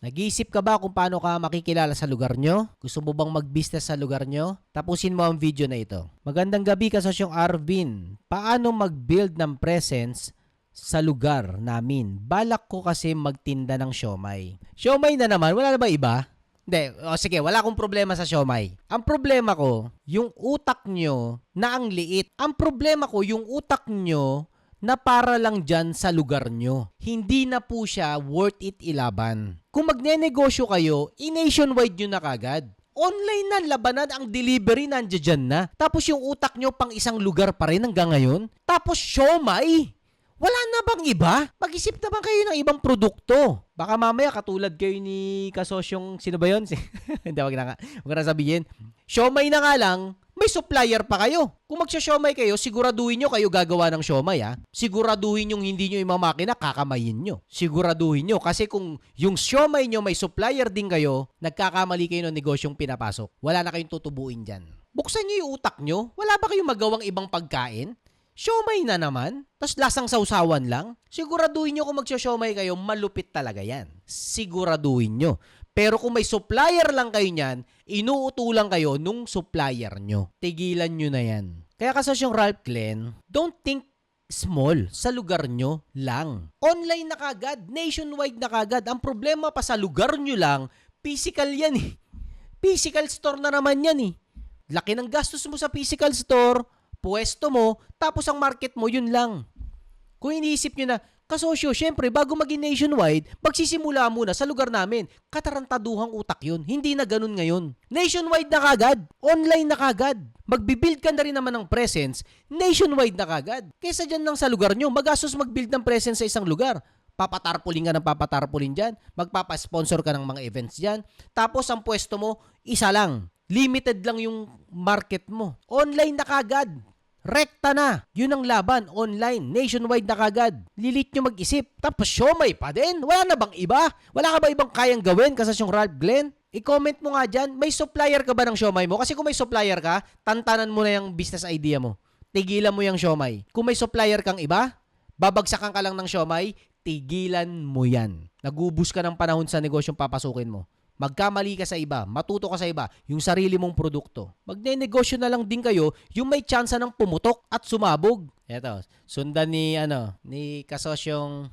Nag-iisip ka ba kung paano ka makikilala sa lugar nyo? Gusto mo bang mag-business sa lugar nyo? Tapusin mo ang video na ito. Magandang gabi kasosyong Arvin. Paano mag-build ng presence sa lugar namin? Balak ko kasi magtinda ng siomay. Siomay na naman, wala na ba iba? Hindi, o sige, wala akong problema sa siomay. Ang problema ko, yung utak nyo na ang liit. Ang problema ko, yung utak nyo na para lang dyan sa lugar nyo. Hindi na po siya worth it ilaban. Kung magnenegosyo kayo, i-nationwide nyo na kagad. Online na labanan, ang delivery nandiyan dyan na. Tapos yung utak nyo pang isang lugar pa rin hanggang ngayon. Tapos siomay! Wala na bang iba? Mag-isip na bang kayo ng ibang produkto? Baka mamaya katulad kayo ni kasosyong, sino ba yun? Hindi, wag na nga. Wag na sabihin. Siomay na nga lang, may supplier pa kayo. Kung magsya-siomay kayo, siguraduhin nyo kayo gagawa ng siomay ha. Siguraduhin yung hindi nyo imamakina, kakamayin nyo. Siguraduhin nyo. Kasi kung yung siomay nyo may supplier din kayo, nagkakamali kayo ng negosyong pinapasok. Wala na kayong tutubuin dyan. Buksan nyo yung utak nyo. Wala ba kayong magawang ibang pagkain? Siomay na naman. Tapos lasang sausawan lang. Siguraduhin nyo kung magsya-siomay kayo, malupit talaga yan. Siguraduhin nyo. Pero kung may supplier lang kayo niyan, inuutulan kayo nung supplier nyo. Tigilan nyo na yan. Kaya kasosyong Ralph Glenn, don't think small sa lugar nyo lang. Online na kagad, nationwide na kagad. Ang problema pa sa lugar nyo lang, physical yan eh. Physical store na naman yan eh. Laki ng gastos mo sa physical store, pwesto mo, tapos ang market mo, yun lang. Kung iniisip nyo na, kasosyo, syempre, bago maging nationwide, magsisimula muna sa lugar namin. Katarantaduhang utak yun. Hindi na ganun ngayon. Nationwide na kagad. Online na kagad. Magbibuild ka na rin naman ng presence, nationwide na kagad. Kesa dyan lang sa lugar nyo, magastos magbuild ng presence sa isang lugar. Papatarpulin ka ng papatarpulin dyan. Magpapasponsor ka ng mga events dyan. Tapos ang pwesto mo, isa lang. Limited lang yung market mo. Online na kagad. Rekta na. Yun ang laban. Online. Nationwide na kagad. Lilit nyo mag-isip. Tapos siomay pa din. Wala na bang iba? Wala ka ba ibang kayang gawin kasasyong Ralph Glenn? I-comment mo nga dyan, may supplier ka ba ng siomay mo? Kasi kung may supplier ka, tantanan mo na yung business idea mo. Tigilan mo yung siomay. Kung may supplier kang iba, babagsakan ka lang ng siomay, tigilan mo yan. Nagubus ka ng panahon sa negosyong papasukin mo. Magkamali ka sa iba, matuto ka sa iba, yung sarili mong produkto. Magne-negosyo na lang din kayo yung may tsansa ng pumutok at sumabog. Eto, sundan ni ano, ni kasosyong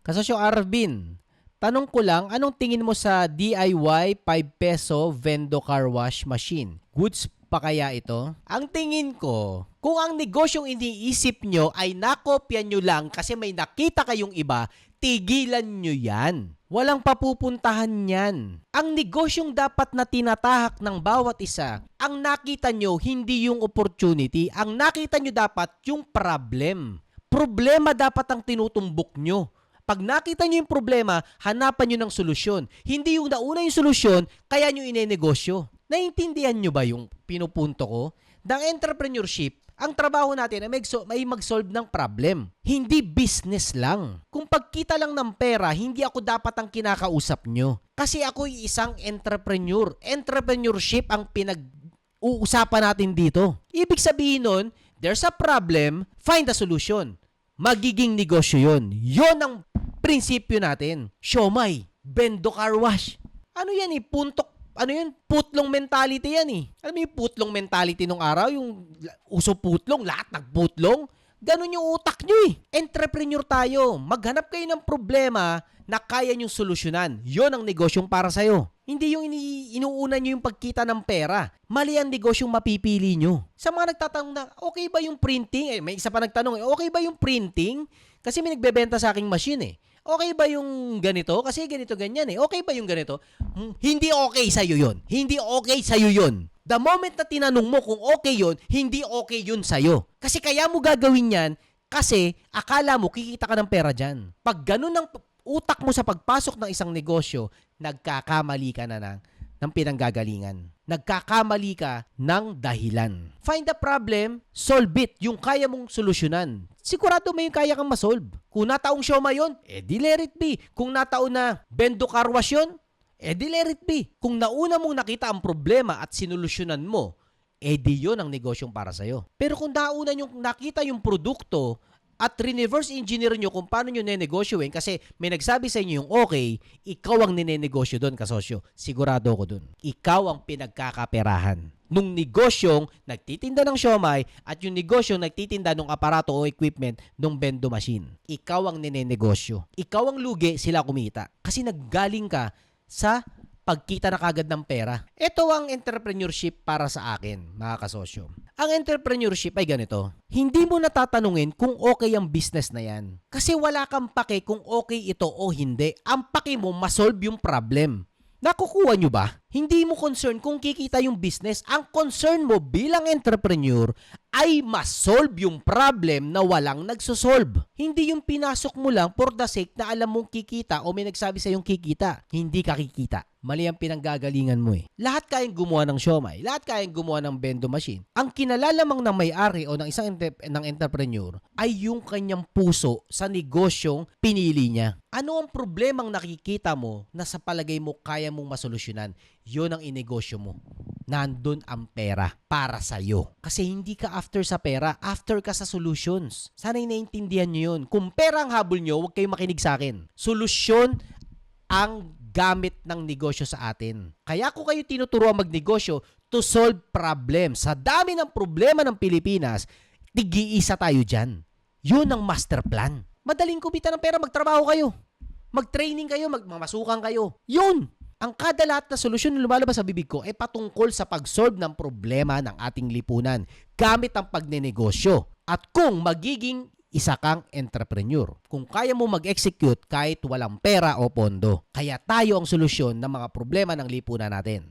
kasosyong Arvin. Tanong ko lang, anong tingin mo sa DIY 5 peso vendo car wash machine? Goods pa kaya ito? Ang tingin ko, kung ang negosyong iniisip nyo ay nakopya nyo lang kasi may nakita kayong iba, tigilan nyo yan. Walang papupuntahan yan. Ang negosyong dapat na tinatahak ng bawat isa, ang nakita nyo hindi yung opportunity, ang nakita nyo dapat yung problem. Problema dapat ang tinutumbok nyo. Pag nakita nyo yung problema, hanapan nyo ng solusyon. Hindi yung nauna yung solusyon, kaya nyo inenegosyo. Naintindihan nyo ba yung pinupunto ko? Ng entrepreneurship, ang trabaho natin ay mag- may mag-solve ng problem. Hindi business lang. Kung pagkita lang ng pera, hindi ako dapat ang kinakausap nyo. Kasi ako isang entrepreneur. Entrepreneurship ang pinag-uusapan natin dito. Ibig sabihin nun, there's a problem, find a solution. Magiging negosyo yon. Yon ang prinsipyo natin. Siomay, bendo car wash. Ano yan eh, puntok ano yun, putlong mentality yan eh. Alam mo yung putlong mentality nung araw, yung uso putlong, lahat nagputlong. Ganon yung utak nyo eh. Entrepreneur tayo. Maghanap kayo ng problema na kaya nyong solusyonan. Yon ang negosyong para sa'yo. Hindi yung ini inuuna nyo yung pagkita ng pera. Mali ang negosyong mapipili nyo. Sa mga nagtatanong na, okay ba yung printing? Eh, may isa pa nagtanong, eh, okay ba yung printing? Kasi may nagbebenta sa aking machine eh. Okay ba yung ganito? Kasi ganito ganyan eh. Okay ba yung ganito? Hmm, Hindi okay sa'yo yun. Hindi okay sa'yo yun. The moment na tinanong mo kung okay yun, hindi okay yun sa'yo. Kasi kaya mo gagawin yan kasi akala mo kikita ka ng pera dyan. Pag ganun ang utak mo sa pagpasok ng isang negosyo, nagkakamali ka na ng, ng pinanggagalingan. Nagkakamali ka ng dahilan. Find the problem, solve it. Yung kaya mong solusyonan. Sigurado may kaya kang masolve. Kung nataong sioma yun, eh di let it be. Kung nataon na bendo car wash yun, eh di let it be. Kung nauna mong nakita ang problema at sinolusyonan mo, eh di yun ang negosyong para sa'yo. Pero kung nauna yung nakita yung produkto at reverse engineer nyo kung paano nyo nenegosyoin kasi may nagsabi sa inyo yung okay, ikaw ang ninenegosyo doon, kasosyo. Sigurado ko doon. Ikaw ang pinagkakaperahan. Nung negosyong nagtitinda ng siomay at yung negosyong nagtitinda ng aparato o equipment ng bendo machine. Ikaw ang ninenegosyo. Ikaw ang lugi, sila kumita. Kasi naggaling ka sa pagkita na kagad ng pera. Ito ang entrepreneurship para sa akin, mga kasosyo. Ang entrepreneurship ay ganito. Hindi mo natatanungin kung okay ang business na yan. Kasi wala kang pake kung okay ito o hindi. Ang pake mo, masolve yung problem. Nakukuha nyo ba? Hindi mo concern kung kikita yung business. Ang concern mo bilang entrepreneur ay masolve yung problem na walang nagsosolve. Hindi yung pinasok mo lang for the sake na alam mong kikita o may nagsabi sa yung kikita. Hindi ka kikita. Mali ang pinanggagalingan mo eh. Lahat kayang gumawa ng siomay. Lahat kayang gumawa ng bendo machine. Ang kinalalamang ng may-ari o ng isang ente- ng entrepreneur ay yung kanyang puso sa negosyong pinili niya. Ano ang problemang nakikita mo na sa palagay mo kaya mong masolusyonan? Yun ang inegosyo mo. Nandun ang pera para sa'yo. Kasi hindi ka after sa pera, after ka sa solutions. Sana naiintindihan nyo yun. Kung pera ang habol nyo, huwag kayong makinig sa akin. Solusyon ang gamit ng negosyo sa atin. Kaya ko kayo tinuturuan magnegosyo to solve problems. Sa dami ng problema ng Pilipinas, tig-iisa tayo dyan. Yun ang master plan. Madaling kumita ng pera, magtrabaho kayo. Mag-training kayo, magmamasukan kayo. Yun! Ang kada lahat na solusyon na lumalabas sa bibig ko ay patungkol sa pag-solve ng problema ng ating lipunan gamit ang pagnenegosyo. At kung magiging isa kang entrepreneur. Kung kaya mo mag-execute kahit walang pera o pondo. Kaya tayo ang solusyon ng mga problema ng lipunan natin.